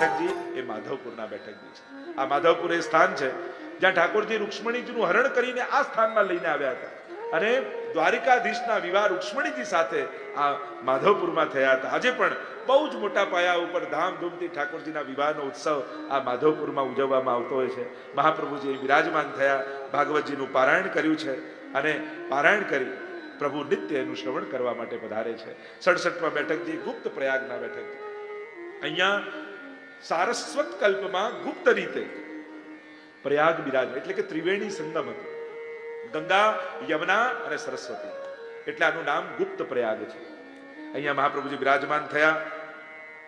બેઠકજી, એ માધવપુરના બેઠકજી છે. આ માધવપુર એ સ્થાન છે, જ્યાં ઠાકોરજી રૂક્ષ્મણીજીનું હરણ કરીને આ સ્થાનમાં લઈને આવ્યા હતા. અને દ્વારિકાધીશના વિવાહ રૂક્ષ્મણીજી સાથે આ માધવપુરમાં થયા હતા. આજે પણ બહુ જ મોટા પાયા ઉપર ધામધૂમથી ઠાકોરજીના વિવાહનો ઉત્સવ આ માધવપુરમાં ઉજવવામાં આવતો હોય છે. મહાપ્રભુજી વિરાજમાન થયા, ભાગવતજીનું પારાયણ કર્યું છે અને પારાયણ કરી પ્રભુ નિત્ય એનું શ્રવણ કરવા માટે પધારે છે. સડસઠમાં બેઠકજી, ગુપ્ત પ્રયાગના બેઠકજી. અહીંયા સારસ્વત કલ્પમાં ગુપ્ત રીતે. પ્રયાગ બિરાજ એટલે કે ત્રિવેણી સંગમ હતું. ગંગા યમુના અને સરસ્વતી. એટલે આનું નામ ગુપ્ત પ્રયાગ છે. અહીંયા મહાપ્રભુજી બિરાજમાન થયા.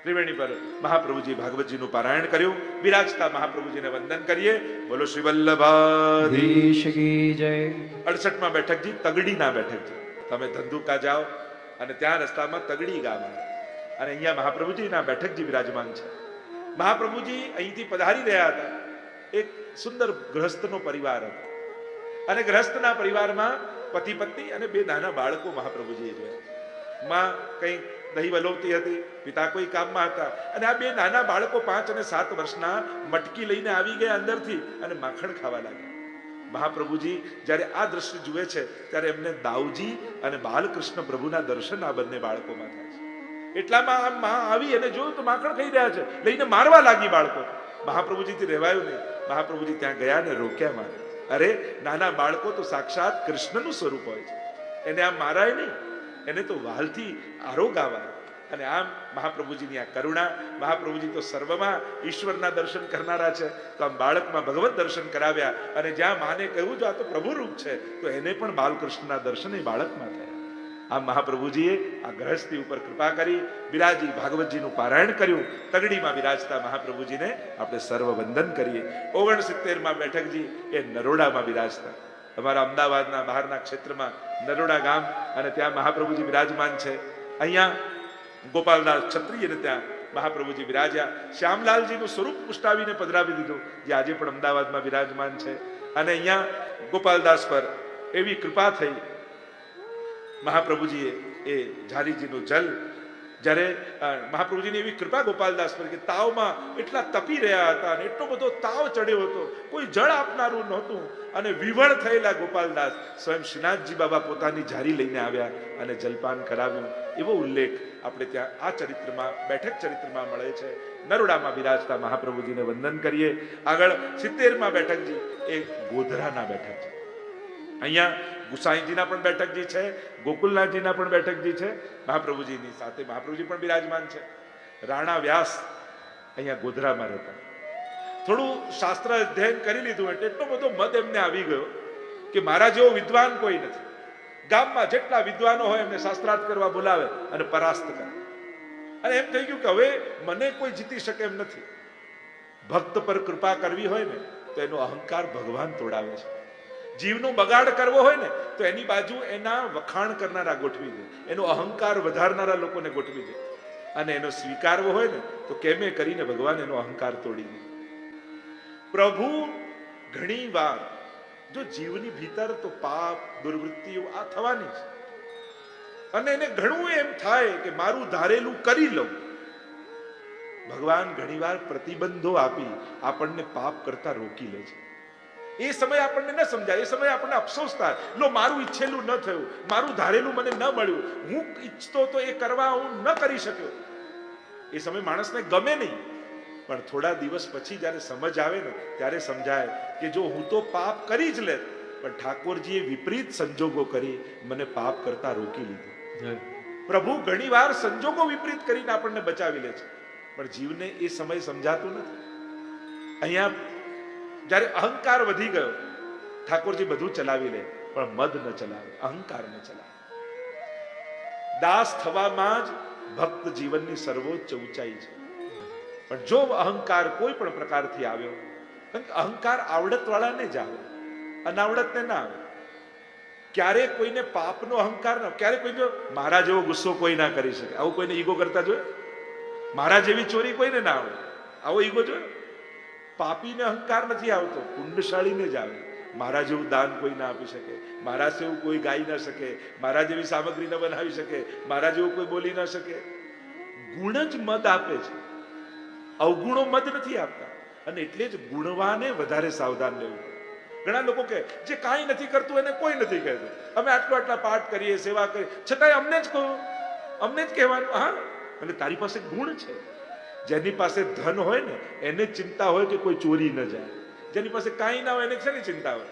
ત્રિવેણી પર મહાપ્રભુજી ભાગવતજીનું પારાયણ કર્યું. બિરાજતા મહાપ્રભુજીને વંદન કરીએ. બોલો શ્રી વલ્લભાધી. દેશ કી જય. અડસઠમાં બેઠકજી તગડીના બેઠકજી તમે ધંધુકા જાઓ અને ત્યાં રસ્તામાં તગડી ગામ અને અહીંયા મહાપ્રભુજીના બેઠકજી વિરાજમાન છે. મહાપ્રભુજી અહીંથી પધારી રહ્યા હતા. એક સુંદર ગ્રહસ્થનો પરિવાર હતો. અને ગ્રહસ્થના પરિવારમાં પતિ પત્ની અને બે નાના બાળકો મહાપ્રભુજીએ જોયા. માં કંઈ દહીં વલોવતી હતી, પિતા કોઈ કામમાં હતા અને આ બે નાના બાળકો પાંચ અને સાત વર્ષના મટકી લઈને આવી ગયા અંદરથી અને માખણ ખાવા લાગ્યા. મહાપ્રભુજી જ્યારે આ દ્રશ્ય જુએ છે, ત્યારે એમને દાઉજી અને બાલકૃષ્ણ પ્રભુના દર્શન આ બંને બાળકોમાં થાય એટલામાં આમ માં આવી અને જોયું તો માખણ ખાઈ રહ્યા છે. લઈને મારવા લાગી બાળકો. મહાપ્રભુજીથી રહેવાયું નહીં. મહાપ્રભુજી ત્યાં ગયા ને રોક્યા મારે. અરે, નાના બાળકો તો સાક્ષાત કૃષ્ણનું સ્વરૂપ હોય છે. એને આમ મારાય નહીં. એને તો વાલથી આરોગાવાય અને આમ મહાપ્રભુજીની આ કરુણા, મહાપ્રભુજી તો સર્વમાં ઈશ્વરના દર્શન કરનારા છે. તો આમ બાળકમાં ભગવત દર્શન કરાવ્યા અને જ્યાં માને કહ્યું જો આ તો પ્રભુ રૂપ છે, તો એને પણ બાલકૃષ્ણના દર્શન એ બાળકમાં થયા. આમ મહાપ્રભુજીએ આ ગ્રહસ્થી ઉપર કૃપા કરી બિરાજી ભાગવતજીનું પારાયણ કર્યું. તગડીમાં બિરાજતા મહાપ્રભુજીને આપણે સર્વ વંદન કરીએ. ઓગણસિત્તેરમાં બેઠકજી એ નરોડામાં બિરાજતા. અમારા અમદાવાદના બહારના ક્ષેત્રમાં નરોડા ગામ અને ત્યાં મહાપ્રભુજી બિરાજમાન છે. અહીંયા ગોપાલદાસ ક્ષત્રિયને ત્યાં મહાપ્રભુજી બિરાજ્યા. શ્યામલાલજીનું સ્વરૂપ પુષ્ટાવીને પધરાવી દીધું, જે આજે પણ અમદાવાદમાં બિરાજમાન છે. અને અહીંયા ગોપાલદાસ પર એવી કૃપા થઈ મહાપ્રભુજીએ એ ઝારીજીનું જલ, જ્યારે મહાપ્રભુજીની એવી કૃપા ગોપાલદાસ પર કે તાવમાં એટલા તપી રહ્યા હતા અને એટલો બધો તાવ ચડ્યો હતો, કોઈ જળ આપનારું નહોતું. અને વિવળ થયેલા ગોપાલદાસ સ્વયં શ્રીનાથજી બાબા પોતાની ઝારી લઈને આવ્યા અને જલપાન કરાવ્યું. એવો ઉલ્લેખ આપણે ત્યાં આ ચરિત્રમાં, બેઠક ચરિત્રમાં મળે છે. નરોડામાં બિરાજતા મહાપ્રભુજીને વંદન કરીએ. આગળ સિત્તેરમાં બેઠકજી, એ ગોધરાના બેઠક છે. અહીંયા ગુસાઈજીના પણ બેઠકજી છે, ગોકુલનાથજીના પણ બેઠકજી છે, મહાપ્રભુજીની સાથે મહાપ્રભુજી પણ બિરાજમાન છે. રાણા વ્યાસ અહીંયા ગોધરામાં રહેતા. થોડું શાસ્ત્ર અધ્યયન કરી લીધું એટલે એટલો બધો મત એમને આવી ગયો કે મારા જેવો વિદ્વાન કોઈ નથી. ગામમાં જેટલા વિદ્વાનો હોય એમને શાસ્ત્રાર્થ કરવા બોલાવે અને પરાસ્ત કરે. અને એમ થઈ ગયું કે હવે મને કોઈ જીતી શકે એમ નથી. ભક્ત પર કૃપા કરવી હોય ને, તો એનો અહંકાર ભગવાન તોડાવે છે. જીવનો બગાડ કરવો હોય ને, તો એની બાજુ એના વખાણ કરનારા ગોઠવી દે. એનો અહંકાર વધારનારા લોકોને ગોઠવી દે. અને એનો સ્વીકારવો હોય ને, તો કેમે કરીને ભગવાન એનો અહંકાર તોડી દે. પ્રભુ, ઘણી વાર, જો જીવની ભીતર તો પાપ, દુર્વૃત્તિઓ આ થવાની છે. અને એને ઘણું એમ થાય કે મારું ધારેલું કરી લઉં. ભગવાન ઘણીવાર પ્રતિબંધો આપી આપણને પાપ કરતા રોકી લે છે. એ સમય આપણને ન સમજાય એ સમય આપણને અફસોસ થાય. લો મારું ઈચ્છેલું ન થયું મારું ધારેલું મને ન મળ્યું. હું ઈચ્છતો તો એ કરવા હું ન કરી શક્યો. એ સમય માણસને ગમે નહીં પણ થોડા દિવસ પછી જ્યારે સમજ આવે ને ત્યારે સમજાય કે જો હું તો પાપ કરી જ લે પણ ઠાકોરજીએ વિપરીત સંજોગો કરી મને પાપ કરતા રોકી લીધો. પ્રભુ ઘણીવાર સંજોગો વિપરીત કરીને આપણને બચાવી લે છે પણ જીવને એ સમય સમજાતું નથી. અહીંયા જ્યારે અહંકાર વધી ગયો, ઠાકોરજી બધું ચલાવી લે, પણ મદ ન ચલાવે, અહંકાર ન ચલાવે. દાસ થવામાં જ ભક્ત જીવનની સર્વોચ્ચ ઊંચાઈ છે. પણ જો અહંકાર કોઈ પણ પ્રકારથી આવ્યો, કારણ કે અહંકાર આવડત વાળાને જ આવે, અનાવડતને ના આવે. ક્યારે કોઈને પાપનો અહંકાર ન ક્યારે કોઈ મારા જેવો ગુસ્સો કોઈ ના કરી શકે. આવું કોઈને ઈગો કરતા જોયે? મારા જેવી ચોરી કોઈને ના આવડે આવો ઈગો જોયો? પાપીને અહંકાર નથી આવતો પુણ્યશાળીને જ આવે. મારા જેવું દાન કોઈ ના આપી શકે, મારા જેવું કોઈ ગાઈ ના શકે, મારા જેવી સામગ્રી ન બનાવી શકે, મારા જેવું કોઈ બોલી ના શકે. ગુણ જ મદ આપે છે. અવગુણો મદ નથી આપતા. અને એટલે જ ગુણવાને વધારે સાવધાન લેવું ઘણા લોકો કે જે કાંઈ નથી કરતું, એને કોઈ નથી કહેતું. અમે આટલા આટલા પાઠ કરીએ, સેવા કરીએ. છતાંય અમને જ કહો. અમને જ કહેવાનું, હા. અને તારી પાસે ગુણ છે. જેની પાસે ધન હોય ને, એને ચિંતા હોય કે કોઈ ચોરી ન જાય. જેની પાસે કાંઈ ના હોય, એને શેની ચિંતા હોય?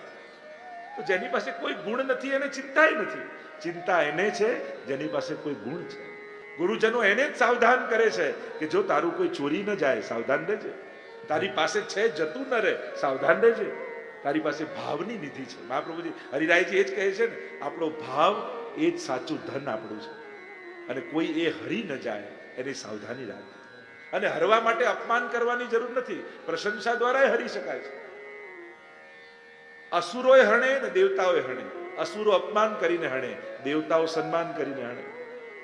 તો જેની પાસે કોઈ ગુણ નથી, એને ચિંતાય નથી. ચિંતા એને છે, જેની પાસે કોઈ ગુણ છે. ગુરુજનો એને જ સાવધાન કરે છે કે જો તારું કોઈ ચોરી ન જાય, સાવધાન રહેજે. તારી પાસે છે, જતું ન રહે, સાવધાન રહેજે. તારી પાસે ભાવની નિધિ છે. મહાપ્રભુજી હરિરાયજી એ જ કહે છે ને, આપણો ભાવ એ જ સાચું ધન આપણું છે. અને કોઈ એ હરી ન જાય, એની સાવધાની રાખે અને હરવા માટે અપમાન કરવાની જરૂર નથી. પ્રશંસા દ્વારા હરી શકાય છે. અસુરોએ હણે ને દેવતાઓએ હણે અસુરો અપમાન કરીને હણે દેવતાઓ સન્માન કરીને હણે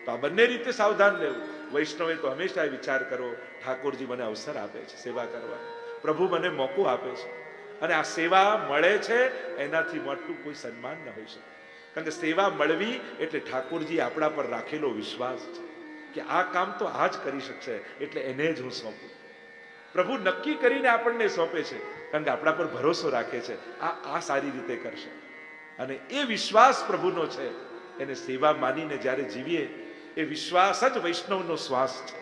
તો આ બંને રીતે સાવધાન રહેવું. વૈષ્ણવે તો હંમેશા વિચાર કરો, ઠાકોરજી મને અવસર આપે છે સેવા કરવા. પ્રભુ મને મોકો આપે છે. અને આ સેવા મળે છે, એનાથી મોટું કોઈ સન્માન ન હોઈ શકે. કારણ કે સેવા મળવી એટલે ઠાકોરજી આપણા પર રાખેલો વિશ્વાસ છે. કે આ કામ તો આ જ કરી શકશે, એટલે એને જ હું સોંપું. પ્રભુ નક્કી કરીને આપણને સોંપે છે, કારણ કે આપણા પર ભરોસો રાખે છે, આ આ સારી રીતે કરશે. અને એ વિશ્વાસ પ્રભુનો છે, એને સેવા માનીને જ્યારે જીવીએ, એ વિશ્વાસ જ વૈષ્ણવનો શ્વાસ છે.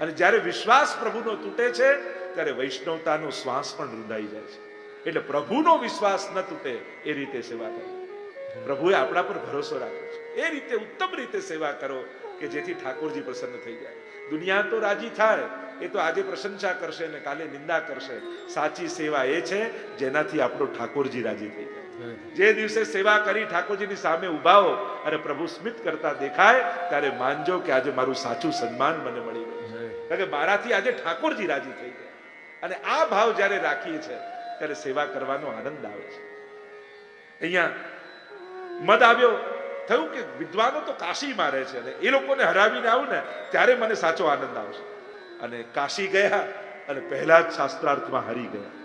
અને જ્યારે વિશ્વાસ પ્રભુનો તૂટે છે, ત્યારે વૈષ્ણવતાનો શ્વાસ પણ રૂંધાઈ જાય છે. એટલે પ્રભુનો વિશ્વાસ ન તૂટે, એ રીતે સેવા કરો. પ્રભુએ આપણા પર ભરોસો રાખ્યો છે. એ રીતે ઉત્તમ રીતે સેવા કરો કે જેથી ઠાકોરજી પ્રસન્ન થઈ જાય. દુનિયા તો રાજી થાય એ તો આજે પ્રશંસા કરશે ને કાલે નિંદા કરશે. સાચી સેવા એ છે જેનાથી આપણો ઠાકોરજી રાજી થઈ જાય. જે દિવસે સેવા કરી ઠાકોરજીની સામે ઊભા હો અને પ્રભુ સ્મિત કરતા દેખાય ત્યારે માનજો કે આજે મારું સાચું સન્માન મને મળી ગયું કારણ કે મારાથી આજે ઠાકોરજી રાજી થઈ ગયા. અને આ ભાવ જ્યારે રાખીએ છીએ ત્યારે સેવા કરવાનો આનંદ આવે છે. અહીંયા મત આવ્યો. થયું કે વિદ્વાનો તો કાશીમાં રહે છે અને એ લોકોને હરાવીને આવું ને, ત્યારે મને સાચો આનંદ આવશે. અને કાશી ગયા અને પહેલા જ શાસ્ત્રાર્થમાં હરી ગયા.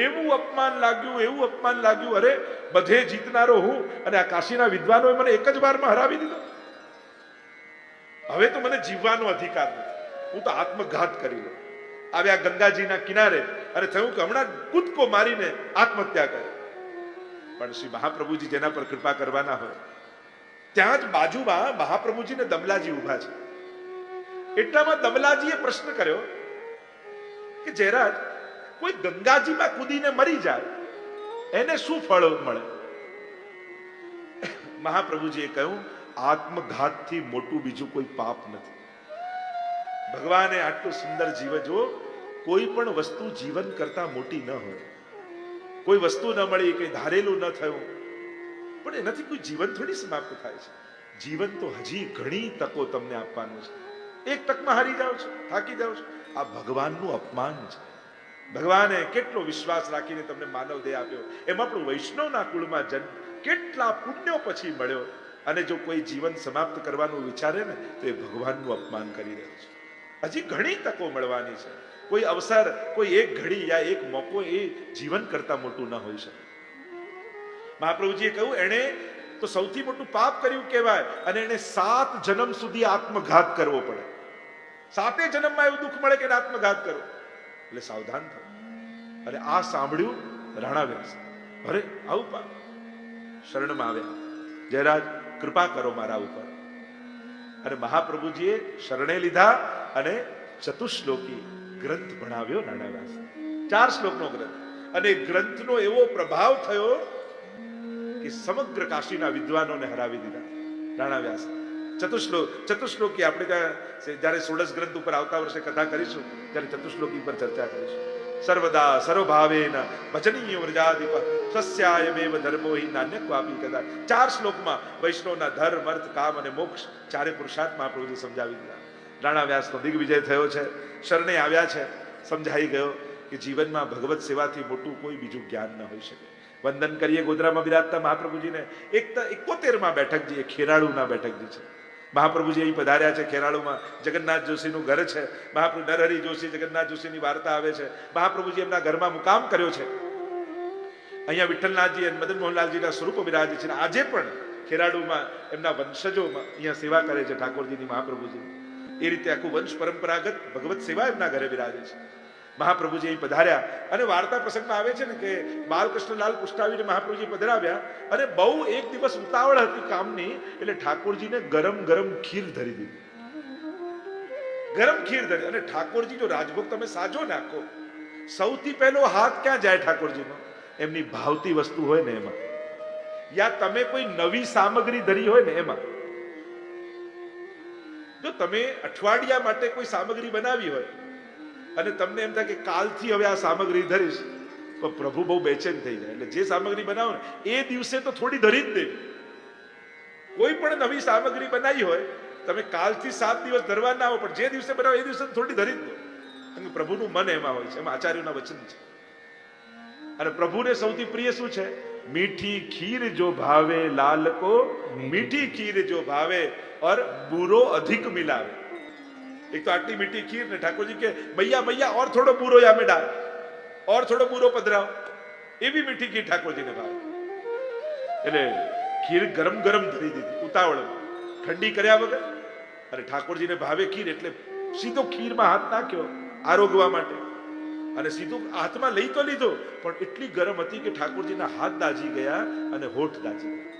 એવું અપમાન લાગ્યું, એવું અપમાન લાગ્યું, અરે, બધે જીતનારો હું અને આ કાશીના વિદ્વાનોએ મને એક જ વારમાં હરાવી દીધો. હવે તો મને જીવવાનો અધિકાર નથી. હું તો આત્મઘાત કરી લઉં. આવ્યા ગંગાજીના કિનારે અને થયું કે હમણાં કૂદકો મારીને આત્મહત્યા કરે. પણ શ્રી મહાપ્રભુજી જેના પર કૃપા કરવાના હોય ત્યાં જ બાજુમાં મહાપ્રભુજી ને દમલાજી ઊભા છે. એટલામાં દમલાજીએ પ્રશ્ન કર્યો કે જયરાજ, કોઈ ગંગાજીમાં કૂદીને મરી જાય, એને શું ફળ મળે? મહાપ્રભુજીએ કહ્યું, આત્મઘાતથી મોટું બીજું કોઈ પાપ નથી. ભગવાને આટલું સુંદર જીવન જો કોઈ પણ વસ્તુ જીવન કરતા મોટી ન હોય. કોઈ વસ્તુ ન મળી, કઈ ધારેલું ન થયું. પણ એનાથી કોઈ જીવન થોડી સમાપ્ત થાય છે. જીવન તો હજી ઘણી તકો તમને આપવાનું છે. એક તકમાં હારી જાઓ છો, થાકી જાઓ છો. આ ભગવાનનું અપમાન છે. ભગવાને કેટલો વિશ્વાસ રાખીને તમને માનવ દેહ આપ્યો. એમાં પણ વૈષ્ણવના કુળમાં જન્મ, કેટલા પુણ્યો પછી મળ્યો. અને જો કોઈ જીવન સમાપ્ત કરવાનું વિચારે ને, તો એ ભગવાનનું અપમાન કરી રહ્યો છે. હજી ઘણી તકો મળવાની છે. કોઈ અવસર, કોઈ એક ઘડી યા એક મોકો એ જીવન કરતા મોટું ન હોઈ શકે. મહાપ્રભુજીએ કહ્યું, એણે તો સૌથી મોટું પાપ કર્યું કહેવાય અને એને સાત જન્મ સુધી આત્મઘાત કરવો પડે. સાતે જન્મમાં એવું દુઃખ મળે કે આત્મઘાત કરો. એટલે સાવધાન થવું. અને આ સાંભળ્યું, રાણા વ્યાસ. અરે, આવું પાપ શરણમાં આવ્યા. જયરાજ, કૃપા કરો મારા ઉપર. અને મહાપ્રભુજીએ શરણે લીધા અને ચતુશ્લોકી ગ્રંથ ભણાવ્યો રાણા વ્યાસ ચાર શ્લોકનો ગ્રંથ. અને ગ્રંથનો એવો પ્રભાવ થયો કે સમગ્ર કાશીના વિદ્વાનોને હરાવી દીધા. રાણા વ્યાસ ચતુશ્લોક ચતુશ્લોકી આપણે ત્યાં જ્યારે સોળસ ગ્રંથ ઉપર આવતા વર્ષે કથા કરીશું, ત્યારે ચતુશ્લોકી પર ચર્ચા કરીશું. સર્વદા સર્વભાવેન ભજનીય વ્રજાધિપ, સસ્યાયમેવ ધર્મો હિ નાન્ય ક્વાપી કદા ચાર શ્લોકમાં વૈષ્ણવના ધર્મ, અર્થ, કામ અને મોક્ષ ચારે પુરુષાર્થ મહાપ્રભુજી સમજાવી દીધા. રાણા વ્યાસનો દિગ્વિજય થયો છે, શરણે આવ્યા છે. સમજાઈ ગયો કે જીવનમાં ભગવત સેવાથી મોટું કોઈ બીજું જ્ઞાન ન હોઈ શકે. વંદન કરીએ ગોધરામાં બિરાજતા મહાપ્રભુજીને. એક એકોતેરમાં બેઠકજી એ ખેરાળુના બેઠકજી છે. મહાપ્રભુજી અહીં પધાર્યા છે ખેરાળુમાં. જગન્નાથ જોશીનું ઘર છે. મહાપ્રભુ નરહરી જોશી, જગન્નાથ જોશીની વાર્તા આવે છે. મહાપ્રભુજી એમના ઘરમાં મુકામ કર્યો છે. અહીંયા વિઠ્ઠલનાથજી અને મદન મોહનલાલજીના સ્વરૂપ બિરાજે છે. આજે પણ ખેરાડુમાં એમના વંશજોમાં અહીંયા સેવા કરે છે ઠાકોરજીની મહાપ્રભુજી એ રીતે આખું વંશ પરંપરાગત ભગવત સેવા એમના ઘરે બિરાજે છે. મહાપ્રભુજી અહીં પધાર્યા. અને વાર્તા પ્રસંગમાં આવે છે ને કે બાલકૃષ્ણલાલ પુષ્ટાવીને મહાપ્રભુજી પધરાવ્યા અને બહુ એક દિવસ ઉતાવળ હતી કામની, એટલે ઠાકોરજીને ગરમ ગરમ ખીર ધરી દીધી. ગરમ ખીર ધરી અને ઠાકોરજી જો રાજભોગ તમે સાજો નાખો. સૌથી પહેલો હાથ ક્યાં જાય ઠાકોરજીનો? એમની ભાવતી વસ્તુ હોય ને એમાં. યા તમે કોઈ નવી સામગ્રી ધરી હોય ને એમાં. જો તમે અઠવાડિયા માટે કોઈ સામગ્રી બનાવી હોય અને તમને એમ થાય કે કાલથી હવે આ સામગ્રી ધરીશ. તો પ્રભુ બહુ બેચેન થઈ જાય. એટલે જે સામગ્રી બનાવો ને એ દિવસે તો થોડી ધરી જ દેવી કોઈ પણ નવી સામગ્રી બનાવી હોય તમે કાલથી સાત દિવસ ધરવા ના હો પણ જે દિવસે બનાવો એ દિવસે થોડી ધરી જ દો. કારણ પ્રભુનું મન એમાં હોય છે. એમાં આચાર્યોના વચન છે. અને પ્રભુને સૌથી પ્રિય શું છે? મીઠી ખીર જો ભાવે લાલકો મીઠી ખીર જો ભાવે ઓર બુરો અધિક મિલાવે. એક તો આટલી મીઠી ખીર ને ઠાકોરજી કે મૈયા મૈયા और થોડો બુરો યા में डाल और થોડો બુરો પધરાવો એવી મીઠી ખીર ઠાકોરજીને ભાવે એટલે ખીર ગરમ ગરમ ધરી દીધી ઉતાવળમાં ઠંડી કર્યા વગર અને ઠાકોરજીને ભાવે ખીર એટલે સીધો ખીરમાં હાથ નાખ્યો આરોગવા માટે અને સીધું હાથમાં લઈ તો લીધો પણ એટલી ગરમ હતી કે ઠાકોરજીના હાથ દાજી ગયા અને હોઠ દાજી ગયા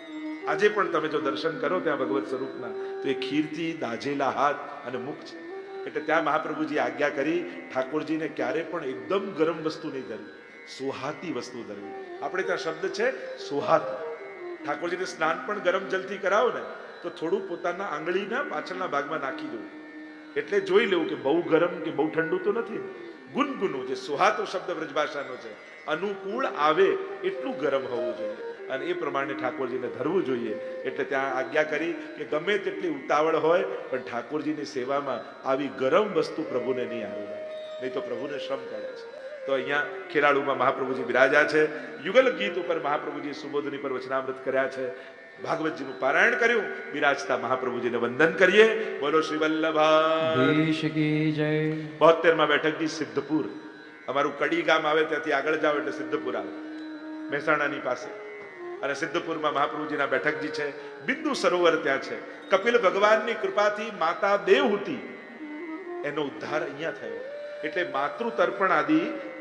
આજે પણ તમે જો દર્શન કરો ત્યાં ભગવત સ્વરૂપના તો એ ખીરથી દાજેલા હાથ અને મુખ છે એટલે ત્યાં મહાપ્રભુજી આજ્ઞા કરી, ઠાકોરજીને ક્યારે પણ એકદમ ગરમ વસ્તુ નહીં ધરવી, સુહાતી વસ્તુ ધરવી. આપણે ત્યાં શબ્દ છે સુહાતી. ઠાકોરજીને સ્નાન પણ ગરમ જલથી કરાવો ને, તો થોડું પોતાના આંગળીના પાછળના ભાગમાં નાખી દઉં. એટલે જોઈ લેવું કે બહુ ગરમ કે બહુ ઠંડુ તો નથી. ગુનગુનું જે સુહાતો શબ્દ વ્રજભાષાનો છે, અનુકૂળ આવે એટલું ગરમ હોવું જોઈએ. અને એ પ્રમાણે ઠાકોરજીને ધરવું જોઈએ. એટલે ત્યાં આજ્ઞા કરી કે ગમે તેટલી ઉતાવળ હોય પણ ઠાકોરજીની સેવામાં આવી ગરમ વસ્તુ પ્રભુને નહીં આવી નહીં તો પ્રભુને શ્રમ પડે છે. તો અહીંયા ખેરાળુમાં મહાપ્રભુજી બિરાજા છે. યુગલ ગીત ઉપર મહાપ્રભુજી સુબોધની પર વચનામૃત કર્યા છે. ભાગવતજીનું પારાયણ કર્યું. બિરાજતા મહાપ્રભુજીને વંદન કરીએ. બોલો શ્રી વલ્લભા. બોતેરમાં બેઠકજી સિદ્ધપુર. અમારું કડી ગામ આવે ત્યાંથી આગળ જાવ એટલે સિદ્ધપુર આવે. મહેસાણાની પાસે. અને સિદ્ધપુરમાં મહાપ્રભુજીના બેઠકજી છે. બિંદુ સરોવર ત્યાં છે. કપિલ ભગવાનની કૃપાથી માતા દેવહૂતિ એનો ઉદ્ધાર અહીંયા થયો. એટલે માતૃ તર્પણ આદિ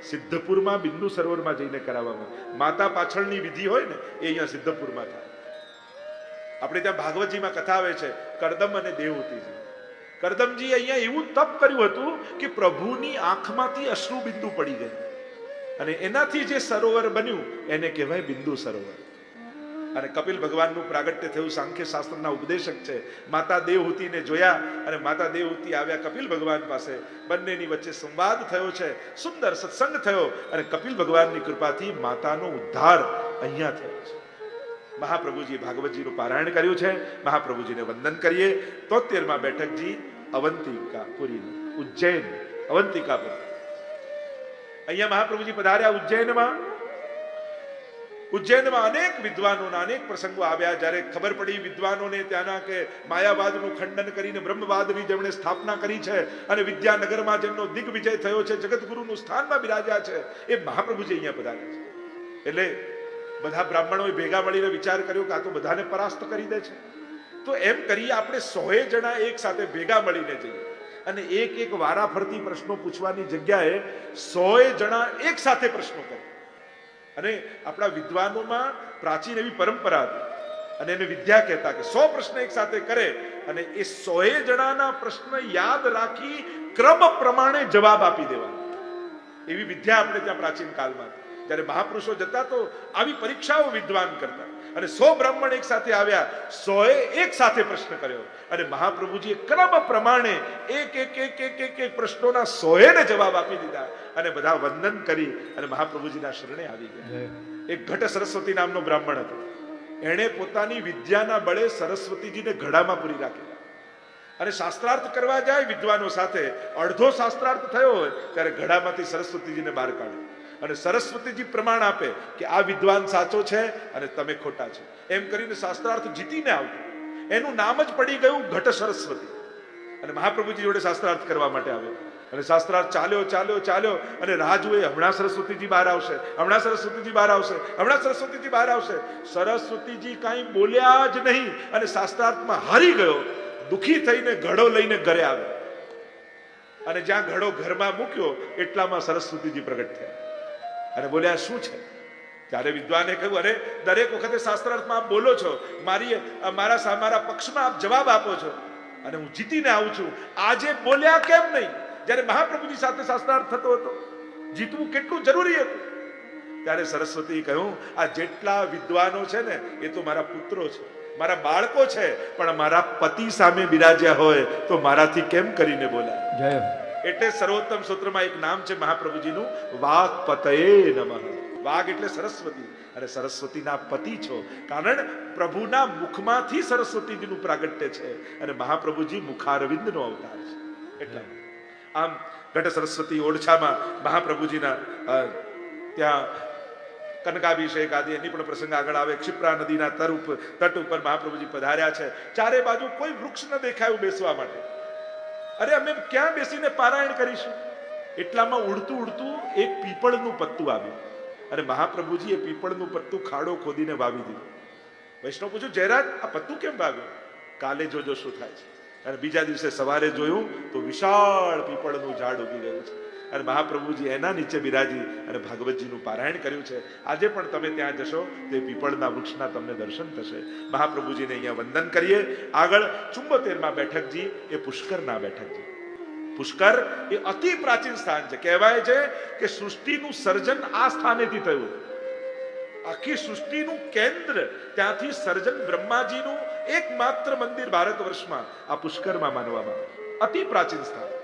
સિદ્ધપુરમાં બિંદુ સરોવરમાં જઈને કરાવવામાં. માતા પાછળની વિધિ હોય ને, એ અહીંયા સિદ્ધપુરમાં થાય. આપણે ત્યાં ભાગવતજીમાં કથા આવે છે, કરદમ અને દેવહૂતિજી. કરદમજી અહીંયા એવું તપ કર્યું હતું કે પ્રભુની આંખમાંથી અશ્રુ બિંદુ પડી ગઈ. અને એનાથી જે સરોવર બન્યું, એને કહેવાય બિંદુ સરોવર. અને કપિલ ભગવાનનું પ્રાગટ્ય થયું. સાંખ્ય શાસ્ત્રના ઉપદેશક છે. માતા દેવહૂતિને જોયા અને માતા દેવહૂતિ આવ્યા કપિલ ભગવાન પાસે. બંનેની વચ્ચે સંવાદ થયો છે. સુંદર સત્સંગ થયો અને કપિલ ભગવાનની કૃપાથી માતાનો ઉદ્ધાર અહીંયા થયો છે. મહાપ્રભુજી ભાગવતજીનું પારાયણ કર્યું છે. મહાપ્રભુજીને વંદન કરીએ. તોતેરમાં બેઠકજી અવંતિકા પુરી ઉજ્જૈન. અવંતિકા પુરી અહીંયા મહાપ્રભુજી પધાર્યા ઉજ્જૈનમાં. ઉજ્જૈનમાં અનેક વિદ્વાનોના અનેક પ્રસંગો આવ્યા. જ્યારે ખબર પડી વિદ્વાનોને ત્યાંના કે માયાવાદનું ખંડન કરીને બ્રહ્મવાદની જેમણે સ્થાપના કરી છે અને વિદ્યાનગરમાં જેમનો દિગ્વિજય થયો છે જગતગુરુનું સ્થાનમાં બિરાજ્યા છે, એ મહાપ્રભુજી અહીંયા બધા છે. એટલે બધા બ્રાહ્મણોએ ભેગા મળીને વિચાર કર્યો કે આ તો બધાને પરાસ્ત કરી દે છે. તો એમ કરીએ આપણે સોએ જણા એક સાથે ભેગા મળીને જઈએ. અને એક એક વારા ફરતી પ્રશ્નો પૂછવાની જગ્યાએ સોએ જણા એક સાથે પ્રશ્નો કરે અને આપણા વિદ્વાનોમાં પ્રાચીન એવી પરંપરા હતી. અને એને વિદ્યા કહેતા કે સો પ્રશ્ન એક સાથે કરે અને એ સોએ જણાના પ્રશ્ન યાદ રાખી ક્રમ પ્રમાણે જવાબ આપી દેવા એવી વિદ્યા આપણે ત્યાં પ્રાચીન કાળમાં. જ્યારે મહાપુરુષો જતા તો આવી પરીક્ષાઓ વિદ્વાન કરતા. અને સો બ્રાહ્મણ એક સાથે આવ્યા સોએ એક સાથે પ્રશ્ન કર્યો. અને મહાપ્રભુજીએ ક્રમ પ્રમાણે એક એક એક એક એક એક પ્રશ્નોના સોએને જવાબ આપી દીધા અને બધા વંદન કરી અને મહાપ્રભુજીના શરણે આવી ગયા. એક ઘટ સરસ્વતી નામનો બ્રાહ્મણ હતો. એણે પોતાની વિદ્યાના બળે સરસ્વતીજીને ઘડામાં પૂરી રાખેલા અને શાસ્ત્રાર્થ કરવા જાય વિદ્વાનો સાથે. અડધો શાસ્ત્રાર્થ થયો હોય ત્યારે ઘડામાંથી સરસ્વતીજીને બહાર કાઢે અને સરસ્વતીજી પ્રમાણ આપે કે આ વિદ્વાન સાચો છે અને તમે ખોટા છો. એમ કરીને શાસ્ત્રાર્થ જીતીને આવતો. એનું નામ જ પડી ગયું ઘટ સરસ્વતી. અને મહાપ્રભુજી જોડે શાસ્ત્રાર્થ કરવા માટે આવ્યો અને શાસ્ત્રાર્થ ચાલ્યો ચાલ્યો ચાલ્યો અને રાહ જુએ, હમણાં સરસ્વતીજી બહાર આવશે, હમણાં સરસ્વતીજી બહાર આવશે, હમણાં સરસ્વતીજી બહાર આવશે. સરસ્વતીજી કાંઈ બોલ્યા જ નહીં અને શાસ્ત્રાર્થમાં હારી ગયો. દુખી થઈને ઘડો લઈને ઘરે આવ્યો. અને જ્યાં ઘડો ઘરમાં મૂક્યો, એટલામાં સરસ્વતીજી પ્રગટ થયા. અને બોલ્યા શું છે? ત્યારે વિદ્વાને કહ્યું, અરે, દરેક વખતે શાસ્ત્રાર્થમાં આપ બોલો છો, મારી, મારા મારા પક્ષમાં આપ જવાબ આપો છો. અને હું જીતીને આવું છું. આજે બોલ્યા કેમ નહીં? જ્યારે મહાપ્રભુજી સાથે શાસ્ત્રાર્થ થતો હતો. જીતવું કેટલું જરૂરી હતું. ત્યારે સરસ્વતી કહ્યું, આ જેટલા વિદ્વાનો છે ને, એ તો મારા પુત્રો છે. મારા બાળકો છે, પણ મારા પતિ સામે બિરાજ્યા હોય, તો મારાથી કેમ કરીને બોલાય? જય એટલે સર્વોત્તમ સૂત્રમાં એક નામ છે મહાપ્રભુજીનું વાઘ પતયે નમઃ. વાઘ એટલે સરસ્વતી. અને સરસ્વતીના પતિ છો. કારણ પ્રભુના મુખમાંથી સરસ્વતીજીનું પ્રાગટ્ય છે. અને મહાપ્રભુજી મુખારવિંદનો અવતાર છે. એટલા આમ ઘટ સરસ્વતી ઓરછામાં મહાપ્રભુજીના ત્યાં કનકાભિષેક આદિ એની પણ પ્રસંગ આગળ આવે. ક્ષિપ્રા નદીના તર ઉપર તટ ઉપર મહાપ્રભુજી પધાર્યા છે. ચારે બાજુ કોઈ વૃક્ષ ન દેખાયું બેસવા માટે. અરે અમે ક્યાં બેસીને પારાયણ કરીશું? એટલામાં ઉડતું ઉડતું એક પીપળનું પત્તું આવ્યું. અને મહાપ્રભુજી, એ પીપળનું પત્તું ખાડો ખોદીને વાવી દીધું. વૈષ્ણવ પૂછ્યું, જયરાજ, આ પત્તું કેમ વાવ્યું કાલે જોજો શું થાય છે. અને બીજા દિવસે સવારે જોયું તો વિશાળ પીપળનું ઝાડ ઉગી ગયું છે. અને મહાપ્રભુજી એના નીચે બિરાજી અને ભાગવતજીનું પારાયણ કર્યું છે. આજે પણ તમે ત્યાં જશો, તે પીપળના વૃક્ષના તમને દર્શન થશે. મહાપ્રભુજીને અહીંયા વંદન કરીએ. આગળ ચુંબોતેરમાં બેઠકજી, એ પુષ્કરના બેઠકજી. પુષ્કર એ અતિ પ્રાચીન સ્થાન છે. કહેવાય છે કે સૃષ્ટિનું સર્જન આ સ્થાનેથી થયું. આખી સૃષ્ટિનું કેન્દ્ર ત્યાંથી સર્જન બ્રહ્માજીનું એકમાત્ર મંદિર ભારત વર્ષમાં આ પુષ્કરમાં માનવામાં આવે. અતિ પ્રાચીન સ્થાન.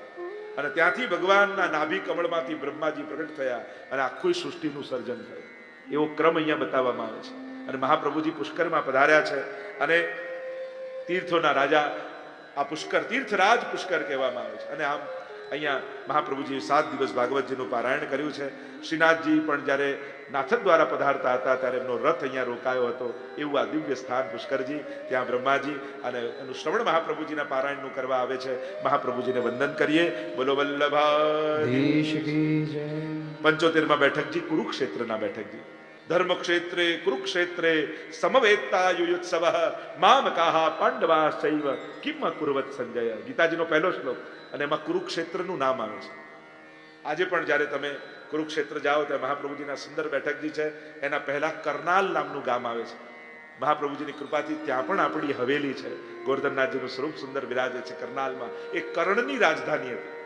અને ત્યાંથી ભગવાનના નાભી કમળમાંથી બ્રહ્માજી પ્રગટ થયા અને આખું સૃષ્ટિનું સર્જન થયું. એવો ક્રમ અહીંયા બતાવવામાં આવે છે. અને મહાપ્રભુજી પુષ્કરમાં પધાર્યા છે અને તીર્થોના રાજા, આ પુષ્કર તીર્થરાજ પુષ્કર કહેવામાં આવે છે. અને આમ અહીંયા મહાપ્રભુજીએ સાત દિવસ ભાગવતજીનું પારાયણ કર્યું છે. શ્રીનાથજી પણ જ્યારે નાથક દ્વારા પધારતા હતા ત્યારે એમનો રથ અહીંયા રોકાયો હતો. એવું આ દિવ્ય સ્થાન પુષ્કરજી ત્યાં બ્રહ્માજી અને એનું શ્રવણ મહાપ્રભુજીના પારાયણનું કરવા આવે છે. મહાપ્રભુજીને વંદન કરીએ. બોલો વલ્લભા દેશ પંચોતેરમાં બેઠકજી કુરુક્ષેત્રના બેઠકજી. ધર્મક્ષેત્રે કુરુક્ષેત્રે સમવેત્તા યુયુત્સવ. મામકાહ પાંડવા શૈવ કિમ કુરવત સંજય. ગીતાજીનો પહેલો શ્લોક. અને એમાં કુરુક્ષેત્રનું નામ આવે છે. આજે પણ જ્યારે તમે કુરુક્ષેત્ર જાઓ ત્યાં મહાપ્રભુજીના સુંદર બેઠકજી છે, એના પહેલા કરનાલ નામનું ગામ આવે છે. મહાપ્રભુજીની કૃપાથી ત્યાં પણ આપણી હવેલી છે. ગોરધનનાથજીનું સ્વરૂપ સુંદર બિરાજે છે કરનાલમાં. એ કર્ણની રાજધાની હતી.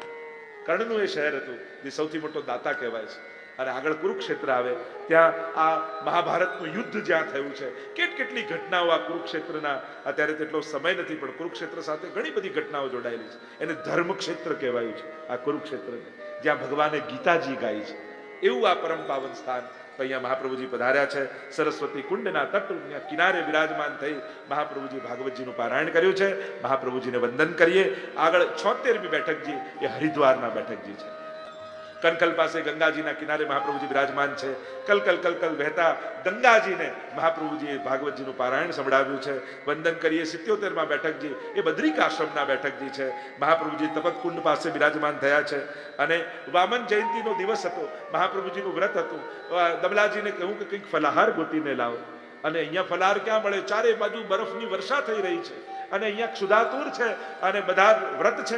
કર્ણનું એ શહેર હતું, જે સૌથી મોટો દાતા કહેવાય છે. અને આગળ કુરુક્ષેત્ર આવે, ત્યાં આ મહાભારતનું યુદ્ધ જ્યાં થયું છે, કેટ કેટલી ઘટનાઓ આ કુરુક્ષેત્રના, અત્યારે તેટલો સમય નથી, પણ કુરુક્ષેત્ર સાથે ઘણી બધી ઘટનાઓ જોડાયેલી છે. એને ધર્મક્ષેત્ર કહેવાયું છે, આ કુરુક્ષેત્રને. જ્યાં ભગવાને ગીતાજી ગાઈ છે. એવું આ પરમ પાવન સ્થાન અહીંયા મહાપ્રભુજી પધાર્યા છે. સરસ્વતી કુંડના તટ કિનારે વિરાજમાન થઈ મહાપ્રભુજી ભાગવતજીનું પારાયણ કર્યું છે. મહાપ્રભુજીને વંદન કરીએ. આગળ છોતેરમી બેઠકજી એ હરિદ્વારના બેઠકજી છે. કનકલ પાસે ગંગાજીના કિનારે મહાપ્રભુજી બિરાજમાન છે. કલકલ કલકલ વહેતા ગંગાજીને મહાપ્રભુજીએ ભાગવતજીનું પારાયણ સંભળાવ્યું છે. વંદન કરીએ સિત્યોતેરમાં બેઠકજી. એ બદ્રિકાશ્રમના બેઠકજી છે. મહાપ્રભુજી તપકકુંડ પાસે બિરાજમાન થયા છે. અને વામન જયંતિનો દિવસ હતો. મહાપ્રભુજીનું વ્રત હતું. દમલાજીને કહ્યું કે કંઈક ફલાહાર ગોતીને લાવો. અને અહીંયા ફલાહાર ક્યાં મળે? ચારે બાજુ બરફની વર્ષા થઈ રહી છે. અને અહીંયા ક્ષુધાતુર છે અને બધા વ્રત છે.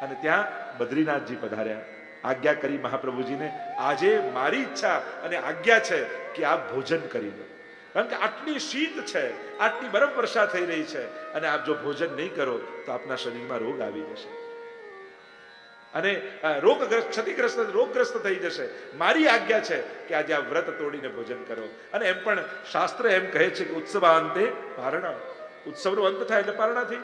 અને ત્યાં બદ્રીનાથજી પધાર્યા. આજ્ઞા કરી મહાપ્રભુજીને, આજે મારી ઈચ્છા અને આજ્ઞા છે કે આપ ભોજન કરી લો. કારણ કે આટલી શીત છે, આટલી બરફ વર્ષા થઈ રહી છે અને આપ જો ભોજન નહીં કરો તો આપના શરીરમાં રોગ આવી જશે. અને રોગગ્રસ્ત, ક્ષતિગ્રસ્ત, રોગગ્રસ્ત થઈ જશે. મારી આજ્ઞા છે કે આજે આ વ્રત તોડીને ભોજન કરો. અને એમ પણ શાસ્ત્ર એમ કહે છે કે ઉત્સવાંતે પારણા. ઉત્સવનો અંત થાય એટલે પારણા થઈ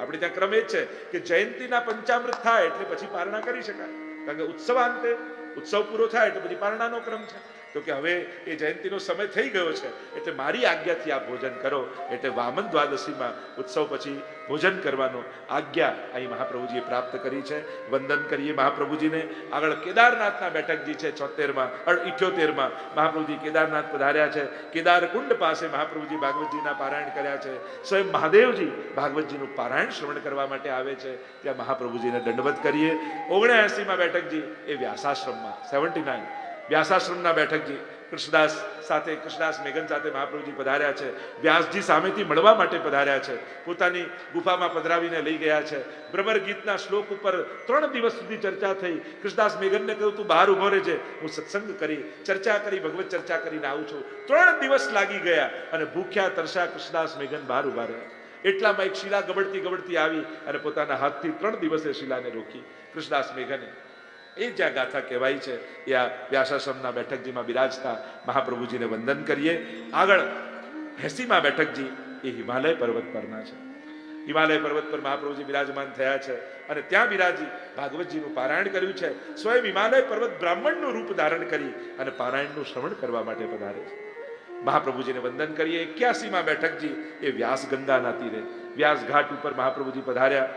આપણે ત્યાં ક્રમ જ છે કે જયંતીના પંચામૃત થાય એટલે પછી પારણા કરી શકાય. કારણ કે ઉત્સવાંતે ઉત્સવ પૂરો થાય એટલે પછી પારણાનો ક્રમ છે. તો કે હવે એ જયંતિનો સમય થઈ ગયો છે, એટલે મારી આજ્ઞાથી આ ભોજન કરો. એટલે વામન દ્વાદશીમાં ઉત્સવ પછી ભોજન કરવાનો આજ્ઞા અહીં મહાપ્રભુજીએ પ્રાપ્ત કરી છે. વંદન કરીએ મહાપ્રભુજીને. આગળ કેદારનાથના બેઠકજી છે છોતેરમાં ઇઠ્યોતેરમાં મહાપ્રભુજી કેદારનાથ પધાર્યા છે. કેદારકુંડ પાસે મહાપ્રભુજી ભાગવતજીના પારાયણ કર્યા છે. સ્વયં મહાદેવજી ભાગવતજીનું પારાયણ શ્રવણ કરવા માટે આવે છે. ત્યાં મહાપ્રભુજીને દંડવત કરીએ. ઓગણ્યાસીમાં બેઠકજી એ વ્યાસાશ્રમમાં, સેવન્ટી નાઇન. વ્યાસાશ્રમના બેઠકજી કૃષ્ણદાસ સાથે, કૃષ્ણદાસ મેઘન સાથે મહાપ્રભુજી પધાર્યા છે, વ્યાસજી સામેથી મળવા માટે પધાર્યા છે, પોતાની ગુફામાં પધરાવીને લઈ ગયા છે. ભ્રમર ગીતના શ્લોક ઉપર ત્રણ દિવસ સુધી ચર્ચા થઈ. કૃષ્ણદાસ મેઘનને કહ્યું, તું બહાર ઊભો રહેજે, હું સત્સંગ કરી, ચર્ચા કરી, ભગવત ચર્ચા કરીને આવું છું. ત્રણ દિવસ લાગી ગયા અને ભૂખ્યા તરસા કૃષ્ણદાસ મેઘન બહાર ઊભા રહ્યા. એટલામાં એક શિલા ગબડતી ગબડતી આવી અને પોતાના હાથથી ત્રણ દિવસે શિલાને રોકી. કૃષ્ણદાસ મેઘને એ જ્યાં ગાથા કહેવાય છે. આ વ્યાસાશ્રમના બેઠકજીમાં બિરાજતા મહાપ્રભુજીને વંદન કરીએ. આગળ હેસીમાં બેઠકજી એ હિમાલય પર્વત પરના છે. હિમાલય પર્વત પર મહાપ્રભુજી બિરાજમાન થયા છે અને ત્યાં બિરાજી ભાગવતજીનું પારાયણ કર્યું છે. સ્વયં હિમાલય પર્વત બ્રાહ્મણનું રૂપ ધારણ કરી અને પારાયણનું શ્રવણ કરવા માટે પધારે છે. મહાપ્રભુજીને વંદન કરીએ. એક્યાસીમાં બેઠકજી એ વ્યાસ ગંગાના તીરે વ્યાસ ઘાટ ઉપર મહાપ્રભુજી પધાર્યા.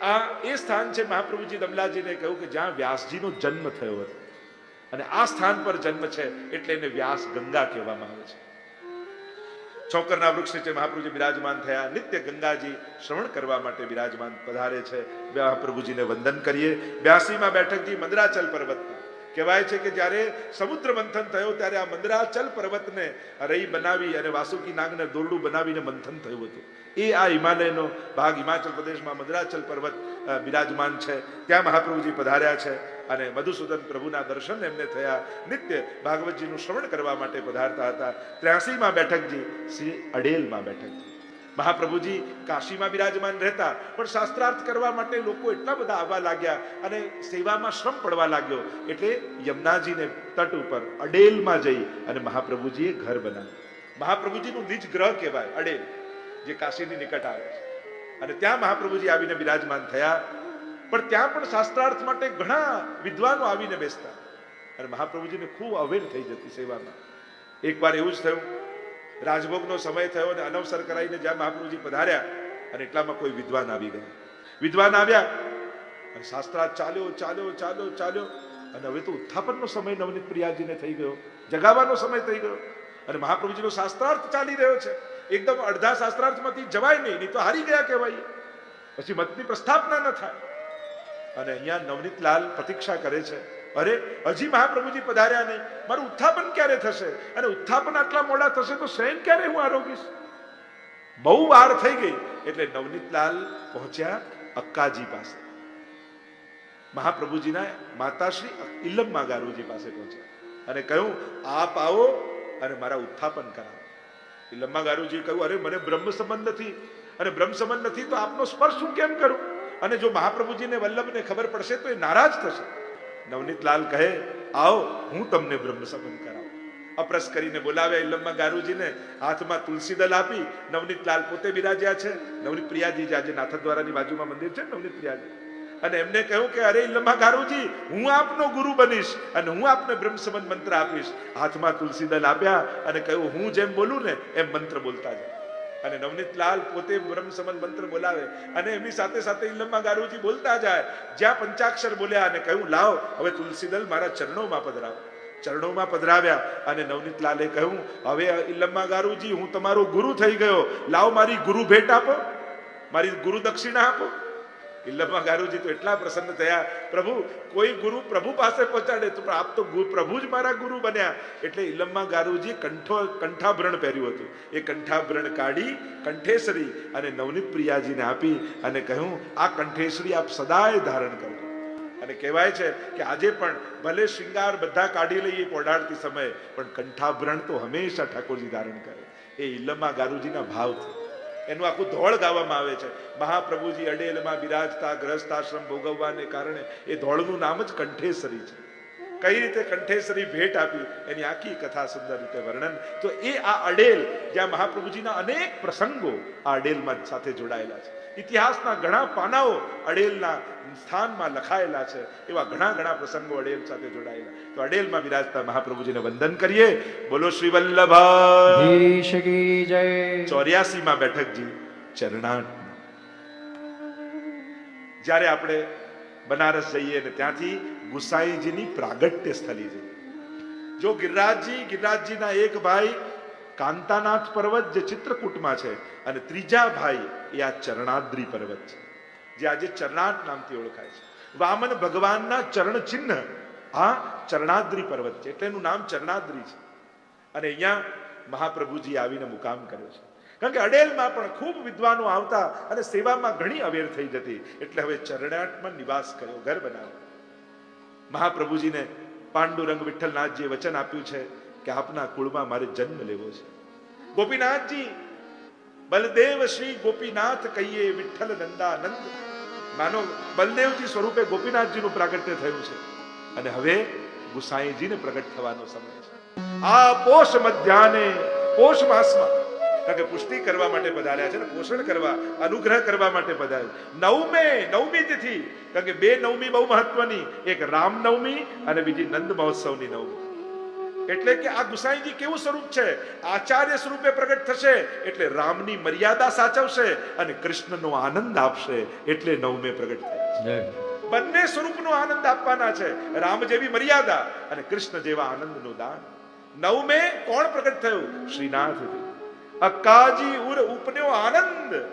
આ એ સ્થાન છે મહાપ્રભુજી દમલાજીને કહ્યું કે જ્યાં વ્યાસજીનો જન્મ થયો હતો. અને આ સ્થાન પર જન્મ છે એટલે એને વ્યાસ ગંગા કહેવામાં આવે છે. છોકરના વૃક્ષ નીચે મહાપ્રભુજી બિરાજમાન થયા. નિત્ય ગંગાજી શ્રવણ કરવા માટે બિરાજમાન પધારે છે. મહાપ્રભુજીને વંદન કરીએ. બ્યાસીમાં બેઠકજી મંદરાચલ પર્વતના કહેવાય છે કે જ્યારે સમુદ્ર મંથન થયો ત્યારે આ મંદરાચલ પર્વતને રઈ બનાવી અને વાસુકી નાગને દોરડું બનાવીને મંથન થયું હતું. એ આ હિમાલયનો ભાગ હિમાચલ પ્રદેશમાં મંદરાચલ પર્વત બિરાજમાન છે. ત્યાં મહાપ્રભુજી પધાર્યા છે અને મધુસૂદન પ્રભુના દર્શન એમને થયા. નિત્ય ભાગવતજીનું શ્રવણ કરવા માટે પધારતા હતા. ત્ર્યાસીમાં બેઠકજી, શ્રી અડેલમાં બેઠકજી. મહાપ્રભુજી કાશીમાં બિરાજમાન રહેતા. પણ શાસ્ત્રાર્થ કરવા માટે લોકો એટલા બધા આવવા લાગ્યા અને સેવામાં શ્રમ પડવા લાગ્યો. એટલે યમુનાજીને તટ ઉપર અડેલમાં જઈ અને મહાપ્રભુજીએ ઘર બનાવ્યું. મહાપ્રભુજીનું નિજ ગ્રહ કહેવાય, અડેલ, જે કાશીની નિકટ આવે છે. અને ત્યાં મહાપ્રભુજી આવીને બિરાજમાન થયા. પણ ત્યાં પણ શાસ્ત્રાર્થ માટે ઘણા વિદ્વાનો આવીને બેસતા. અને મહાપ્રભુજીને ખૂબ અવેર થઈ જતી સેવામાં. એકવાર એવું જ થયું રાજભોગનો સમય થયો અને અનવસર કરાવીને જ્યાં મહાપ્રભુજી પધાર્યા અને એટલામાં કોઈ વિદ્વાન આવી ગયા. વિદ્વાન આવ્યા અને શાસ્ત્રાર્થ ચાલ્યો ચાલ્યો ચાલ્યો ચાલ્યો અને હવે તો ઉત્થાપનનો સમય નવનીત પ્રિયાજીને થઈ ગયો જગાવાનો સમય થઈ ગયો અને મહાપ્રભુજીનો શાસ્ત્રાર્થ ચાલી રહ્યો છે. એકદમ અડધા શાસ્ત્રાર્થમાંથી જવાય નહીં નહીં તો હારી ગયા કહેવાય. પછી મતની પ્રસ્થાપના ન થાય. અને અહીંયા નવનીતલાલ પ્રતીક્ષા કરે છે અરે, હજી મહાપ્રભુજી પધાર્યા નહીં. મારું ઉત્થાપન ક્યારે થશે? અને ઉત્થાપન આટલા મોડા થશે તો શયન ક્યારે હું આરોગીશ? બહુ વાર થઈ ગઈ, એટલે નવનીતલાલ પહોંચ્યા અક્કાજી પાસે. મહાપ્રભુજીના માતાશ્રી ઇલમ્મા ગારુજી પાસે પહોંચ્યા અને કહ્યું, આપ આવો અને મારા ઉત્થાપન કરાવો. ઇલમ્મા ગારુજી કહ્યું, અરે, મને બ્રહ્મ સંબંધ નથી. અને બ્રહ્મ સંબંધ નથી તો આપનો સ્પર્શ હું કેમ કરું? અને જો મહાપ્રભુજીને વલ્લભને ખબર પડશે તો એ નારાજ થશે. નવનીતલાલ કહે, આવો, હું તમને બ્રહ્મ સંબંધ કરાવું. અપ્રસ કરીને બોલાવ્યા ઇલમ્મા ગારુજીને હાથમાં તુલસી દલ આપી નવનીતલાલ પોતે બિરાજ્યા છે. નવનીત પ્રિયાજી જે આજે નાથદ્વારાની બાજુમાં મંદિર છે નવનીત પ્રિયાજી. અને એમને કહ્યું કે, અરે ઇલ્લમા ગારુજી, હું આપનો ગુરુ બનીશ અને હું આપને બ્રહ્મ સંબંધ મંત્ર આપીશ. હાથમાં તુલસી દલ આપ્યા અને કહ્યું, હું જેમ બોલું ને, એમ મંત્ર બોલતા જાય અને નવનીતલાલ પોતે બ્રહ્મ સંબંધ મંત્ર બોલાવે અને એમની સાથે સાથે ઇલમમાં ગારુજી બોલતા જાય. જ્યાં પંચાક્ષર બોલ્યા અને કહ્યું, લાવ, હવે તુલસીદલ મારા ચરણોમાં પધરાવો. ચરણોમાં પધરાવ્યા અને નવનીતલાલે કહ્યું, હવે ઇલમમાં ગારુજી, હું તમારો ગુરુ થઈ ગયો. લાવ મારી ગુરુ ભેટ આપો. મારી ગુરુ દક્ષિણા આપો. ઇલ્લમ્મા ગારુજી તો એટલા પ્રસન્ન થયા, પ્રભુ, કોઈ ગુરુ પ્રભુ પાસે પહોંચાડે તો આપ તો પ્રભુ જ મારા ગુરુ બન્યા. એટલે ઇલ્લમ્મા ગારુજી કંઠો, કંઠાભરણ પહેર્યું હતું. એ કંઠાભરણ કાઢી કંઠેશ્વરી અને નવનીત પ્રિયાજીને આપી અને કહ્યું, આ કંઠેશ્વરી આપ સદાય ધારણ કરો અને કહેવાય છે કે આજે પણ ભલે શૃંગાર બધા કાઢી લઈએ પોઢાડતી સમયે, પણ કંઠાભરણ તો હંમેશા ઠાકોરજી ધારણ કરે. એ ઇલ્લમ્મા ગારુજીના ભાવથી એનું આખું ધોળ ગાવામાં આવે છે. મહાપ્રભુજી અડેલમાં બિરાજતા ગ્રહસ્થાશ્રમ ભોગવવાને કારણે એ ધોળનું નામ જ કંઠેશ્વરી છે. કઈ રીતે કંઠેશ્વરી ભેટ આપી? એની આખી કથા સુંદર રીતે વર્ણન. તો એ આ અડેલ, જ્યાં મહાપ્રભુજીના અનેક પ્રસંગો આ અડેલમાં સાથે જોડાયેલા છે. ઇતિહાસના ઘણા પાનાઓ અડેલના સ્થાનમાં લખાયેલા છે. એવા ઘણા ઘણા પ્રસંગો અડેલ સાથે જોડાયેલા. તો અડેલમાં બિરાજતા મહાપ્રભુજીને વંદન કરીએ. બોલો શ્રી વલ્લભ. ચોર્યાસી માં બેઠકજી ચરણાટ જ્યારે આપણે બનારસ જઈએ ને ત્યાંથી ગુસાઈજીની પ્રાગટ્ય સ્થલી જઈએ. જો ગિરરાજજી ગિરરાજજીના એક ભાઈ કાંતાનાથ પર્વત જે ચિત્રકૂટમાં છે અને ત્રીજા ભાઈ એ આ ચરણાદ્રી પર્વત છે, જે આજે ચરણાટ નામથી ઓળખાય છે. વામન ભગવાનના ચરણ ચિહ્ન આ ચરણાદ્રી પર્વત છે, એટલે એનું નામ ચરણાદ્રી છે. અને અહીંયા મહાપ્રભુજી આવીને મુકામ કર્યો છે. કારણ કે અડેલમાં પણ ખૂબ વિદ્વાનો આવતા અને સેવામાં ઘણી અવેર થઈ જતી, એટલે હવે ચરણાટમાં નિવાસ કર્યો, ઘર બનાવ્યો. મહાપ્રભુજીને પાંડુરંગ વિઠ્ઠલનાથજીએ વચન આપ્યું છે કે આપના કુળમાં મારે જન્મ લેવો છે. ગોપીનાથજી, બલદેવ શ્રી ગોપીનાથ કહીએ વિઠ્ઠલ નંદાનંદ. માનો, બલદેવજી સ્વરૂપે ગોપીનાથજીનું પ્રાગટ્ય થયું છે. અને હવે ગુસાઈજીને પ્રગટ થવાનો સમય છે. આ પોષ મધ્યાને, પોષ માસમાં, કારણ કે પુષ્ટિ કરવા માટે પધાર્યા છે ને, પોષણ કરવા, અનુગ્રહ કરવા માટે પધાર્યા નવમે, નવમી તિથિ, કારણ કે બે નવમી બહુ મહત્વની, એક રામ નવમી અને બીજી નંદ મહોત્સવની નવમી. એટલે કે આ ગુસાઈજી કેવું સ્વરૂપ છે? આચાર્ય સ્વરૂપે પ્રગટ થશે એટલે રામની મર્યાદા સાચવશે અને કૃષ્ણનો આનંદ આપશે એટલે નવમે પ્રગટ થાય. બંને સ્વરૂપનો આનંદ આપવાના છે. રામ જેવી મર્યાદા અને કૃષ્ણ જેવા આનંદનું દાન. નવમે કોણ પ્રગટ થયું? શ્રીનાથજી. અક્કાજી ઉર ઉપન્યો આનંદ.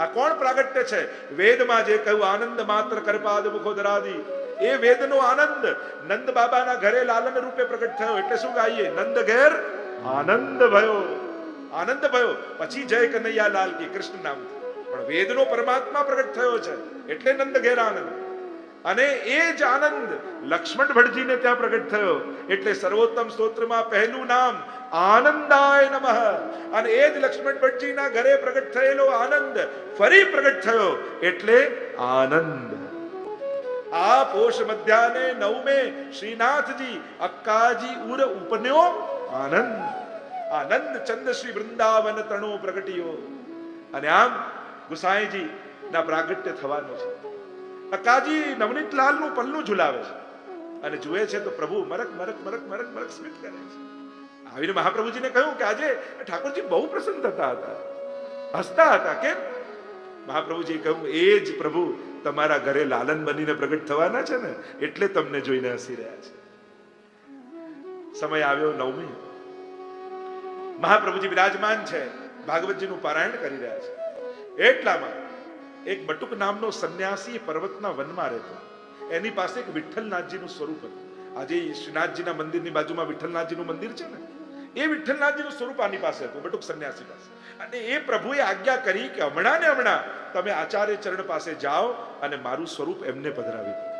આ કોણ પ્રાગટ્ય છે? વેદમાં જે કહ્યું આનંદ માત્ર કરપાદ મુખોદરાદી એ વેદનો આનંદ. નંદ બાબાના ઘરે લાલન રૂપે પ્રગટ થયો. એટલે શું ગાઈએ? નંદ ઘેર આનંદ ભયો. આનંદ ભયો. પછી જય કનૈયા લાલ કી કૃષ્ણ નામ. પણ વેદનો પરમાત્મા પ્રગટ થયો છે. એટલે નંદ ઘેર આનંદ. અને એ જ આનંદ લક્ષ્મણ ભટજીને ત્યાં પ્રગટ થયો. એટલે સર્વોત્તમ સ્તોત્રમાં પહેલું નામ આનંદાય નમઃ. અને એ જ લક્ષ્મણ ભટજીના ઘરે પ્રગટ થયેલો આનંદ ફરી પ્રગટ થયો. એટલે આનંદ. આ પોષ મધ્યાને નવમે શ્રીનાથજી અક્કાજી ઉર ઉપન્યો. આનંદ આનંદ ચંદ શ્રી વૃંદાવન તણો પ્રગટ્યો. અને આમ ગુસાઈજી ના પ્રાગટ્ય થવાનું છે. અક્કાજી નવનીત લાલનું પલ્લું ઝુલાવે છે અને જુએ છે તો પ્રભુ મરક મરક મરક મરક મરક સ્મિત કરે છે. આવીને મહાપ્રભુજીને કહ્યું કે આજે ઠાકોરજી બહુ પ્રસન્ન થતા હતા. હસતા હતા, કેમ? મહાપ્રભુજી કહ્યું, એ જ પ્રભુ તમારા ઘરે લાલન બનીને પ્રગટ થવાના છે ને, એટલે તમને જોઈને હસી રહ્યા છે. સમય આવ્યો નવમી. મહાપ્રભુજી બિરાજમાન છે, ભાગવતજીનું પારાયણ કરી રહ્યા છે. એટલામાં એક બટુક નામનો સંન્યાસી પર્વતના વનમાં રહેતો. એની પાસે એક વિઠ્ઠલનાથજીનું સ્વરૂપ હતું. આજે શ્રીનાથજીના મંદિરની બાજુમાં વિઠ્ઠલનાથજીનું મંદિર છે ને, એ વિઠ્ઠલનાથજીનું સ્વરૂપ આની પાસે હતું, બટુક સંન્યાસી પાસે. અને એ પ્રભુએ આજ્ઞા કરી કે હમણાં ને હમણાં તમે આચાર્ય ચરણ પાસે જાઓ અને મારું સ્વરૂપ એમને પધરાવી દો.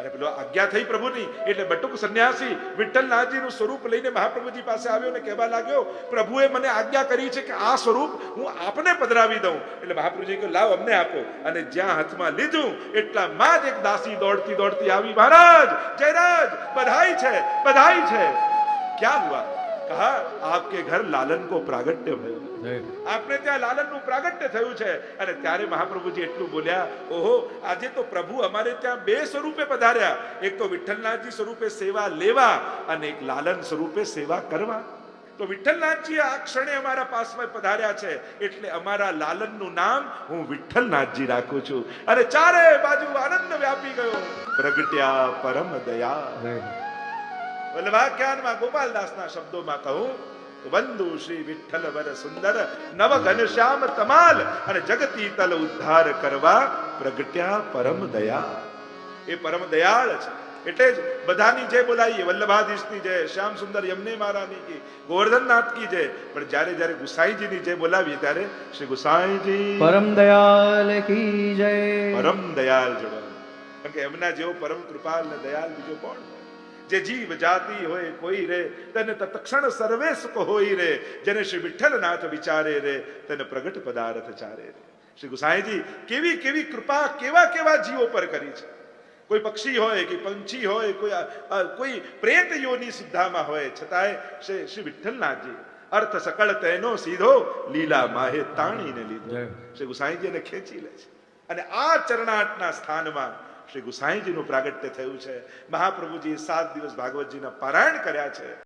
અને પેલો, આજ્ઞા થઈ પ્રભુની, એટલે બટુક સંન્યાસી વિઠ્ઠલનાથજીનું સ્વરૂપ લઈને મહાપ્રભુજી પાસે આવ્યો ને કહેવા લાગ્યો, પ્રભુએ મને આજ્ઞા કરી છે કે આ સ્વરૂપ હું આપને પધરાવી દઉં. એટલે મહાપ્રભુજી કહ્યું, લાવ અમને આપો. અને જ્યાં હાથમાં લીધું એટલામાં જ એક દાસી દોડતી દોડતી આવી, મહારાજ, જયરાજ બધાઈ છે બધાઈ છે. ક્યાં હુઆ? કહા, આપકે ઘર લાલન કો પ્રાગટ્ય ભયો. આપણે ત્યાં લાલનનું પ્રાગટ્ય થયું છે. અને ત્યારે મહાપ્રભુજી એટલું બોલ્યા ઓહો આજે તો પ્રભુ અમારે ત્યાં બે સ્વરૂપે પધાર્યા. એક તો વિઠ્ઠલનાથજી સ્વરૂપે સેવા લેવા અને એક લાલન સ્વરૂપે સેવા કરવા. તો વિઠ્ઠલનાથજી આ ક્ષણે અમારા પાસમાં પધાર્યા છે. એટલે અમારા લાલનનું નામ હું વિઠ્ઠલનાથજી રાખું છું. અને ચારે બાજુ આનંદ વ્યાપી ગયો. પ્રગટ્યા પરમ દયા. વલ્લભાખ્યાનમાં ગોપાલદાસના શબ્દોમાં કહું વંદુ શ્રી વિઠ્ઠલ વર સુંદર નવ ઘનશ્યામ તમાલ અને જગતી તલ ઉદ્ધાર કરવા પ્રગટ્યા પરમ દયા એ પરમ દયાળ છે એટલે જ બધાની જય બોલાવીએ વલ્લભાધીશની જય શ્યામ સુંદર યમને મહારાની કી ગોવર્ધનનાથ કી જય પણ જ્યારે જ્યારે ગુસાઈજીની જય બોલાવીએ ત્યારે શ્રી ગુસાઈજી પરમ દયાલ કી જય પરમ દયાલ જોડો કારણ કે એમના જેવો પરમ કૃપાલ ને દયાલ બીજો કોણ? જે જીવ જાતિ હોય કોઈ રે તેને તત્ક્ષણ સર્વે સુખ હોય રે જેને શ્રી વિઠ્ઠલનાથ વિચારે રે તેને પ્રગટ પદાર્થ ચારે રે. શ્રી ગુસાઈજી કેવી કેવી કૃપા કેવા કેવા જીવો પર કરી છે? કોઈ પક્ષી હોય કે પંછી હોય કોઈ કોઈ પ્રેત યોની સુદ્ધામાં હોય છતાંય શ્રી શ્રી વિઠ્ઠલનાથજી અર્થ સકળ તેનો સીધો લીલા માહે તાણીને લીધો. શ્રી ગુસાઈજી એને ખેંચી લે છે. અને આ ચરણાટના સ્થાનમાં શ્રી ગુસાઈજીનું પ્રાગટ્ય થયું છે. મહાપ્રભુજી સાત દિવસ ભાગવતજીના પારાયણ કર્યા છે.